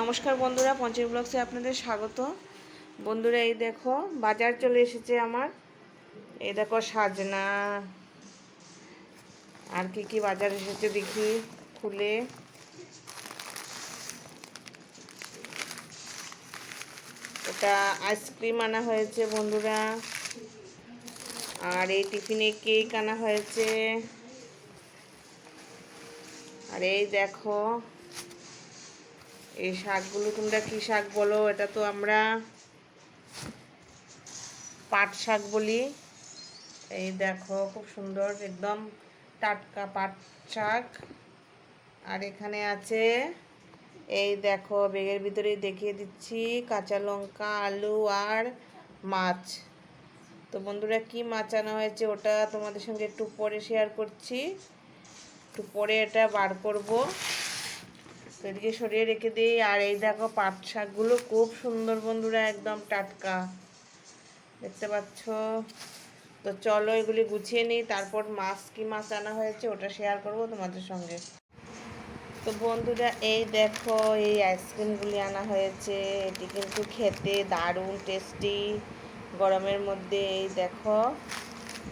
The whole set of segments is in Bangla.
নমস্কার বন্ধুরা পঞ্চায়েত ব্লগসে আপনাদের স্বাগত। বন্ধুরা, এই দেখো, বাজার চলে এসেছে আমার। এই দেখো, সাজনা। আর কি কি বাজার এসেছে দেখি, খুলে। এটা আইসক্রিম আনা হয়েছে, বন্ধুরা। আর এই টিফিনে কেক আনা হয়েছে। আর এই দেখো এই শাকগুলো তোমরা কি শাক বলো? এটা তো আমরা পাট শাক বলি। এই দেখো, খুব সুন্দর, একদম টাটকা পাট শাক। আর এখানে আছে, এই দেখো বেগের ভিতরেই দেখিয়ে দিচ্ছি, কাঁচা লঙ্কা, আলু আর মাছ। তো বন্ধুরা, কি মাছ আনা হয়েছে ওটা তোমাদের সঙ্গে একটু পরে শেয়ার করছি। একটু পরে এটা বার করব। তো এদিকে সরিয়ে রেখে দিই। আর এই দেখো পাট শাকগুলো খুব সুন্দর বন্ধুরা, একদম টাটকা। দেখতে পাচ্ছ? তো চলো এগুলি গুছিয়ে নিই, তারপর মাছ কি মাছ আনা হয়েছে ওটা শেয়ার করব তোমাদের সঙ্গে। তো বন্ধুরা, এই দেখো, এই আইসক্রিমগুলি আনা হয়েছে। এটি কিন্তু খেতে দারুণ টেস্টি গরমের মধ্যে এই দেখো,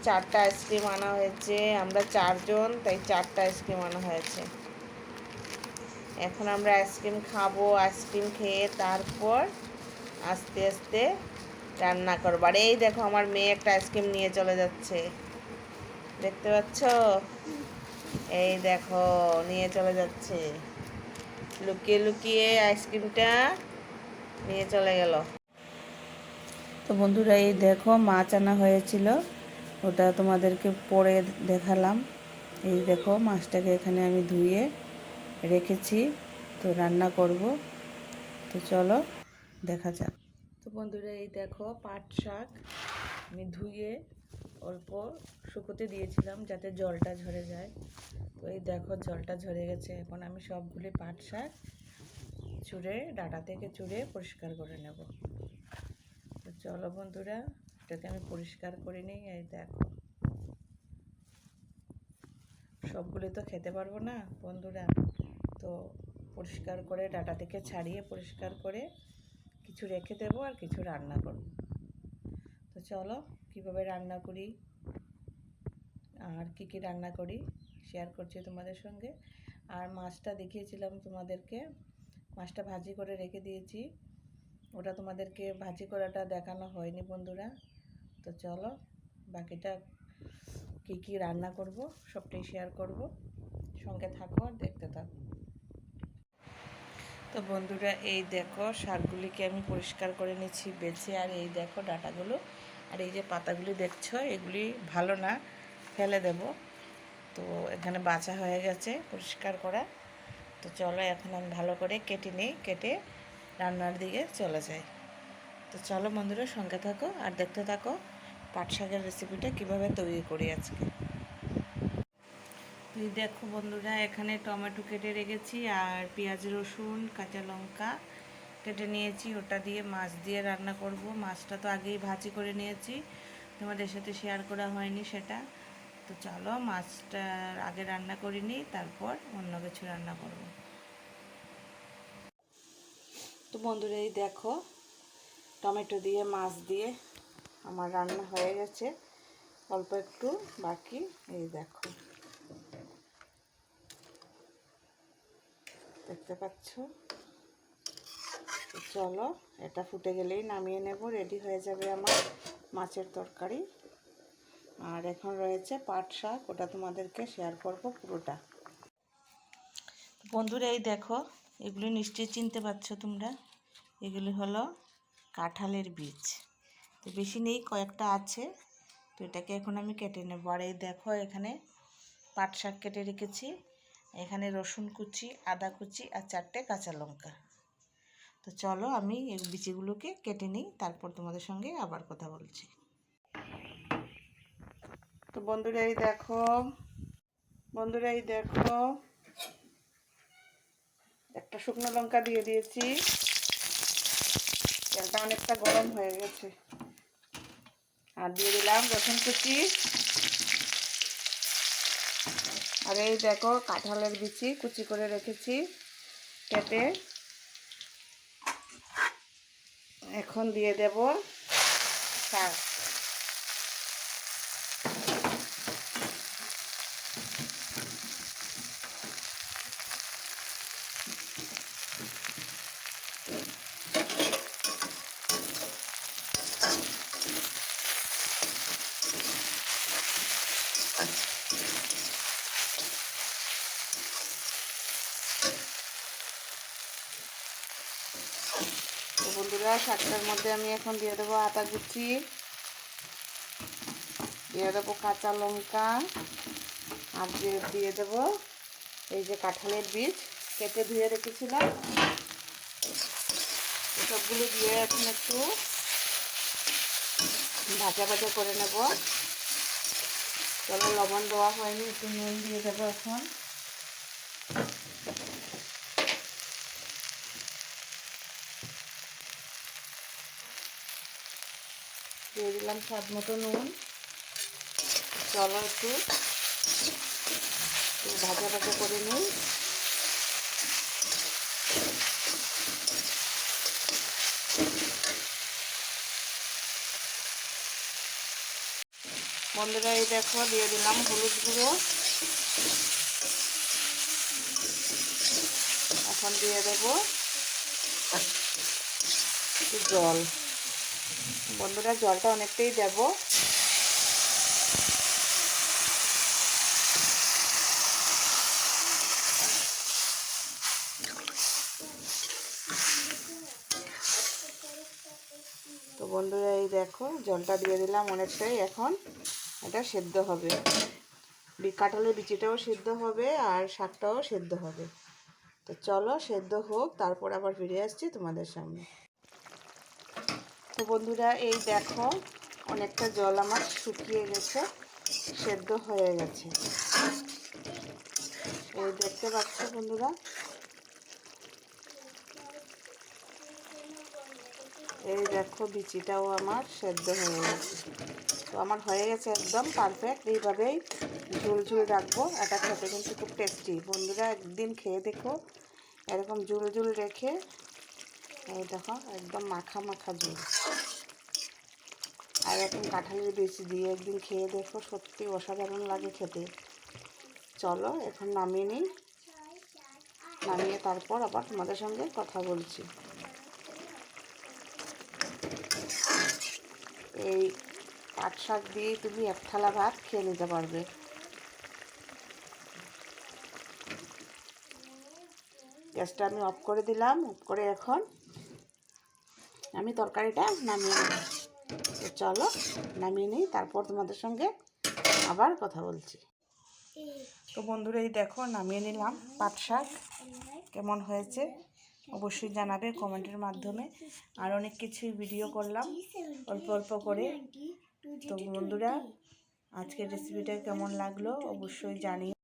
চারটা আইসক্রিম আনা হয়েছে। আমরা চারজন, তাই চারটা আইসক্রিম আনা হয়েছে। এখন আমরা আইসক্রিম খাব, আইসক্রিম খেয়ে তারপর আস্তে আস্তে রান্না করব। আর এই দেখো, আমার মেয়ে একটা আইসক্রিম নিয়ে চলে যাচ্ছে। দেখতে পাচ্ছ? এই দেখো, নিয়ে চলে যাচ্ছে। লুকিয়ে লুকিয়ে আইসক্রিমটা নিয়ে চলে গেল। তো বন্ধুরা, এই দেখো মাছ আনা হয়েছিল। ওটা তোমাদেরকে পরে দেখালাম। এই দেখো, মাছটাকে এখানে আমি ধুয়ে রেখেছি, তো রান্না করব। তো চলো, দেখা যাক। তো বন্ধুরা, এই দেখো পাট শাক আমি ধুয়ে অল্প শুকোতে দিয়েছিলাম যাতে জলটা ঝরে যায়। তো এই দেখো জলটা ঝরে গেছে। এখন আমি সবগুলি পাট শাক চুড়ে, ডাটা থেকে চুড়ে পরিষ্কার করে নেব। তো চলো বন্ধুরা, এটাকে আমি পরিষ্কার করে নিই, এই দেখো। সবগুলি তো খেতে পারব না, বন্ধুরা। তো পরিষ্কার করে ডাটা থেকে ছাড়িয়ে পরিষ্কার করে কিছু রেখে দেবো আর কিছু রান্না করব। তো চলো, কীভাবে রান্না করি আর কি কি রান্না করি শেয়ার করছি তোমাদের সঙ্গে। আর মাছটা দেখিয়েছিলাম তোমাদেরকে, মাছটা ভাজি করে রেখে দিয়েছি। ওটা তোমাদেরকে ভাজি করাটা দেখানো হয়নি বন্ধুরা। তো চলো, বাকিটা কি কি রান্না করব সবটাই শেয়ার করব। সঙ্গে থাকো আর দেখতে থাকো। তো বন্ধুরা, এই দেখো শাকগুলিকে আমি পরিষ্কার করে নিচ্ছি বেছে, আর এই দেখো ডাটাগুলো। আর এই যে পাতাগুলি দেখছ, এগুলি ভালো না, ফেলে দেব। তো এখানে বাছা হয়ে গেছে পরিষ্কার করা। তো চলো এখন আমি ভালো করে কেটে নিই, কেটে রান্নার দিকে চলে যাই। তো চলো বন্ধুরা, সঙ্গে থাকো আর দেখতে থাকো পাট শাকের রেসিপিটা কীভাবে তৈরি করি আজকে। দেখো বন্ধুরা, এখানে টমেটো কেটে রেখেছি আর পেঁয়াজ রসুন, কাঁচা লঙ্কা কেটে নিয়েছি। ওটা দিয়ে মাছ দিয়ে রান্না করব। মাছটা তো আগেই ভাজি করে নিয়েছি। তোমাদের সাথে শেয়ার করা হয়নি সেটা। তো চলো, মাছটা আগে রান্না করিনি তারপর অন্য কিছু রান্না করব। তো বন্ধুরা, এই দেখো, টমেটো দিয়ে, মাছ দিয়ে আমার রান্না হয়ে গেছে। অল্প একটু বাকি, এই দেখো। দেখতে পাচ্ছ? চলো, এটা ফুটে গেলেই নামিয়ে নেব, রেডি হয়ে যাবে আমার মাছের তরকারি। আর এখন রয়েছে পাট শাক, ওটা তোমাদেরকে শেয়ার করব পুরোটা। বন্ধুরা, এই দেখো, এগুলি নিশ্চয়ই চিনতে পারছ তোমরা। এগুলি হলো কাঁঠালের বীজ। তো বেশি নেই, কয়েকটা আছে। তো এটাকে এখন আমি কেটে নেব। আর এই দেখো, এখানে পাট শাক কেটে রেখেছি। এখানে রসুন কুচি, আদা কুচি আর চারটে কাঁচা লঙ্কা। তো চলো আমি এই বিচিগুলোকে কেটে নিই, তারপর তোমাদের সঙ্গে আবার কথা বলছি। তো বন্ধুরা, এই দেখো, বন্ধুরা, এই দেখো, একটা শুকনো লঙ্কা দিয়ে দিয়েছি। তেলটা অনেকটা গরম হয়ে গেছে। আর দিয়ে দিলাম রসুন কুচি। আর এই দেখো কাঁঠালের বিচি কুচি করে রেখেছি কেটে। এখন দিয়ে দেব সার তো শাকটার মধ্যে আমি এখন দিয়ে দেবো আটা কুচি, দিয়ে দেবো কাঁচা লঙ্কা, আর দিয়ে দিয়ে দেবো এই যে কাঁঠালের বীজ, কেটে ধুয়ে রেখেছিলাম। সবগুলো দিয়ে এখন একটু ভাজা ভাজা করে নেব। চলো, লবণ দেওয়া হয়নি, একটু নুন দিয়ে দেবো এখন। দিয়ে দিলাম স্বাদ মতো নুন। চলো একটু ভাজা ভাজা করে নিই। বন্ধুরা, এই দেখো, দিয়ে দিলাম হলুদ গুঁড়ো। এখন দিয়ে দেবো জল। বন্ধুরা, জলটা অনেকটাই দেব। তো বন্ধুরা, এই দেখো, জলটা দিয়ে দিলাম অনেকটাই। এখন এটা সেদ্ধ হবে। কাঁঠালের বিচিটাও সেদ্ধ হবে আর শাকটাও সেদ্ধ হবে। তো চলো, সেদ্ধ হোক, তারপর আবার ফিরে আসছি তোমাদের সামনে। তো বন্ধুরা, এই দেখো, অনেকটা জল আমার শুকিয়ে গেছে, সেদ্ধ হয়ে গেছে। এই দেখতে পাচ্ছ বন্ধুরা? এই দেখো, বিচিটাও আমার সেদ্ধ হয়ে গেছে। তো আমার হয়ে গেছে একদম পারফেক্ট এইভাবেই ঝুল ঝুল রাখব। এটা খেতে কিন্তু খুব টেস্টি বন্ধুরা, একদিন খেয়ে দেখো, এরকম ঝুল ঝুল রেখে এই দেখো, একদম মাখা মাখা ঝুল আর এখন কাঁঠালের বেশি দিয়ে একদিন খেয়ে দেখো, সত্যি অসাধারণ লাগে খেতে। চলো, এখন নামিয়ে নিই। নামিয়ে তারপর আবার তোমাদের সঙ্গে কথা বলছি। এই পাট শাক দিয়ে তুমি এক থালা ভাত খেয়ে নিতে পারবে। গ্যাসটা আমি অফ করে দিলাম, অফ করে এখন আমি তরকারিটা নামিয়ে নেব তো চলো, নামিয়ে নিই, তারপর তোমাদের সঙ্গে আবার কথা বলছি। তো বন্ধুরা, এই দেখো, নামিয়ে নিলাম পাট শাক। কেমন হয়েছে? অবশ্যই জানাবে কমেন্টের মাধ্যমে। আর অনেক কিছুই ভিডিও করলাম, অল্প অল্প করে। তো বন্ধুরা, আজকের রেসিপিটা কেমন লাগল অবশ্যই জানিও।